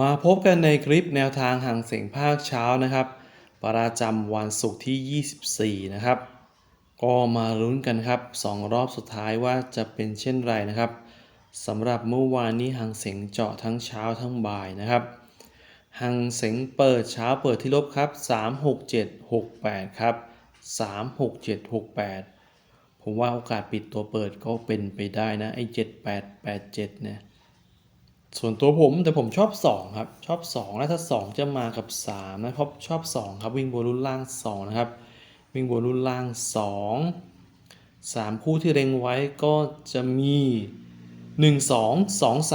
มาพบกันในคลิปแนวทางห่างเสียงภาคเช้านะครับ ประจำวันศุกร์ที่ 24 นะครับ ก็มาลุ้นกันครับ 2 รอบสุดท้ายว่าจะเป็นเช่นไรนะครับสำหรับเมื่อวานนี้ห่างเสียงเจาะทั้งเช้าทั้งบ่ายนะครับห่างเสียงเปิดเช้าเปิดที่ลบครับ 36768 ครับ 36768 ผมว่าโอกาสปิดตัวเปิดก็เป็นไปได้นะไอ้7887 เนี่ย ส่วนตัวผมแต่ผมชอบ 2 ครับ ชอบ 2 แล้วถ้า 2 จะมากับ 3 นะครับ ชอบ 2 ครับ วิ่งบนรุ่นล่าง 2 นะครับ วิ่งบนรุ่นล่าง 2 3 คู่ที่เล็งไว้ก็จะมี 1 2 2 3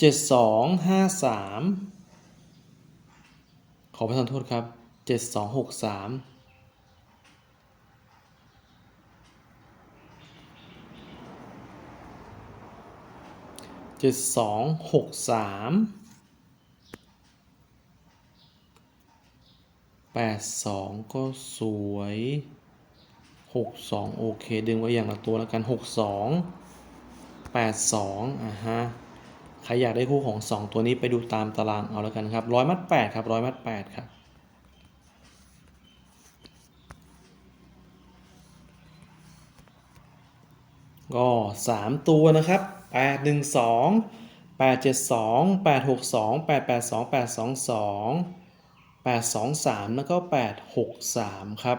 7 2 5 3ขอประทานโทษครับ7 2 6 3 เจ็ดสองหกสามแปดสองก็สวยหกสองโอเค ดึงไว้อย่างละตัวแล้วกันหกสองแปดสองอะฮะใครอยากได้คู่ของสองตัวนี้ไปดูตามตารางเอาแล้วกันครับร้อยมัดแปดครับร้อยมัดแปดครับก็ 3 ตัวนะครับ 8 1 2 8 7 2 8 6 2 8 8 2 8 2 2 8 2 3 แล้วก็ 8 6 3 ครับ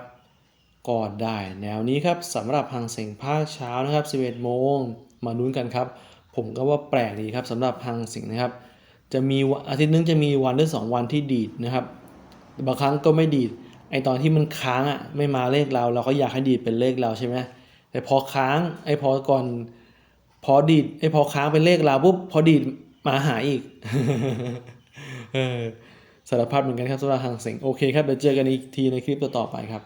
ก็ได้แนวนี้ครับสำหรับหางเสียงภาคเช้านะครับ 11 โมงมาลุ้นกันครับ ผมก็ว่าแปลกดีครับสำหรับหางเสียงนะครับ จะมีอาทิตย์นึงจะมีวันหรือสองวันที่ดีดนะครับบางครั้งก็ไม่ดีดไอตอนที่มันค้างอะไม่มาเลขเรา เราก็อยากให้ดีดเป็นเลขเราใช่ไหมแต่พอค้างไอพอก่อน พอดีดไอพอค้างเป็นเลขเราปุ๊บพอดีดมาหาอีกเออสารพัดเหมือนกันครับสำหรับหางเสียงโอเคครับเดี๋ยวเจอกันอีกทีในคลิปต่อๆไปครับ